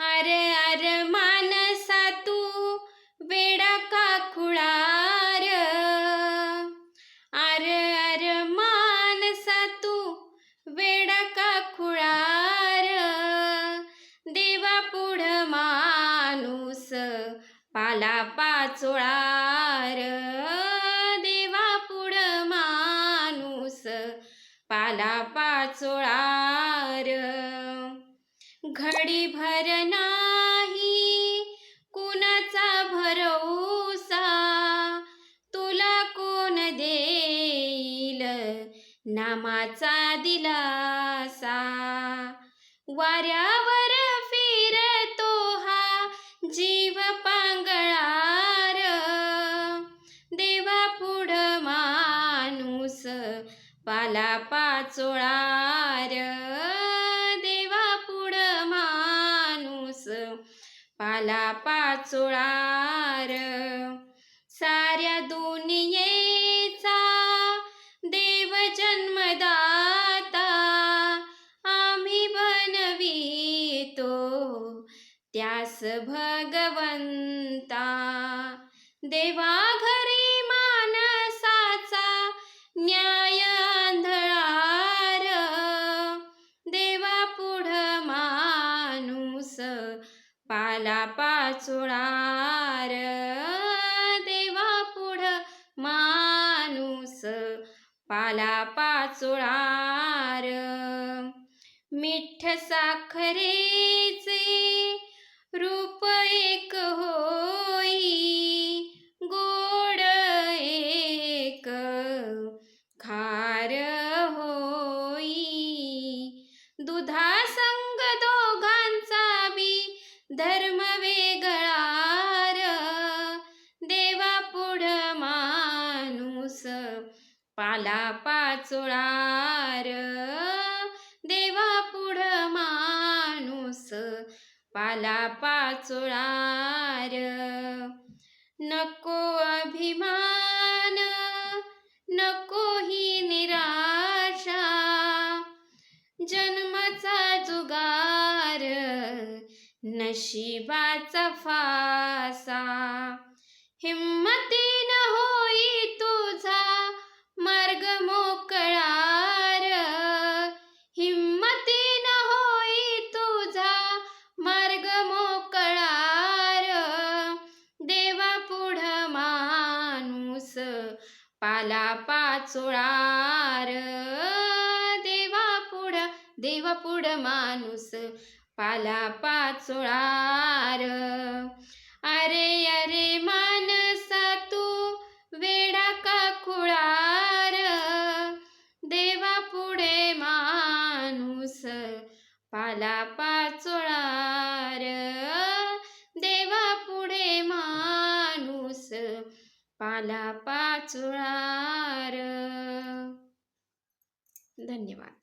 अर अर मानसा तू वेडा का खुळार? अर अर मानसा तू वेडा का खुळार? देवा पुढ माणूस पाला पाचोळार. देवा पुढ माणूस पाला पाचोळार. घडी भर नाही कुणाचा भरोसा? तुला कोण देईल नामाचा दिलासा? वाऱ्यावर फिरतो हा जीव पांगळार. देवा पुढ माणूस पाला पा पाला पाचोळार. साऱ्या दुनियेचा देव जन्मदाता आम्ही बनवितो. त्यास भगवंता देवा घरी पाला पाचोळार. देवा पुढ माणूस पाला पाचोळार. मिठ साखरेचे रूप एक होई. धर्म वेगळार. देवा पुढ माणूस पाला पाचोळार. देवा पुढ माणूस पाला पाचोळार. नको अभिमान नको ही निराशा. जन्माचा नशिबाचा फासा. हिम्मतीन होई तुझा मार्ग मोकळार. हिम्मतीन होई तुझा मार्ग मोकळार. देवा पुढ माणूस पाला पाचोळार. देवा पुढ देवा पुढ माणूस पाला पाचोळार. अरे अरे मानसा तू वेडा का खुळार? देवा पुढे माणूस पाला पाचोळार. देवा पुढे माणूस पाला पाचोळार. धन्यवाद.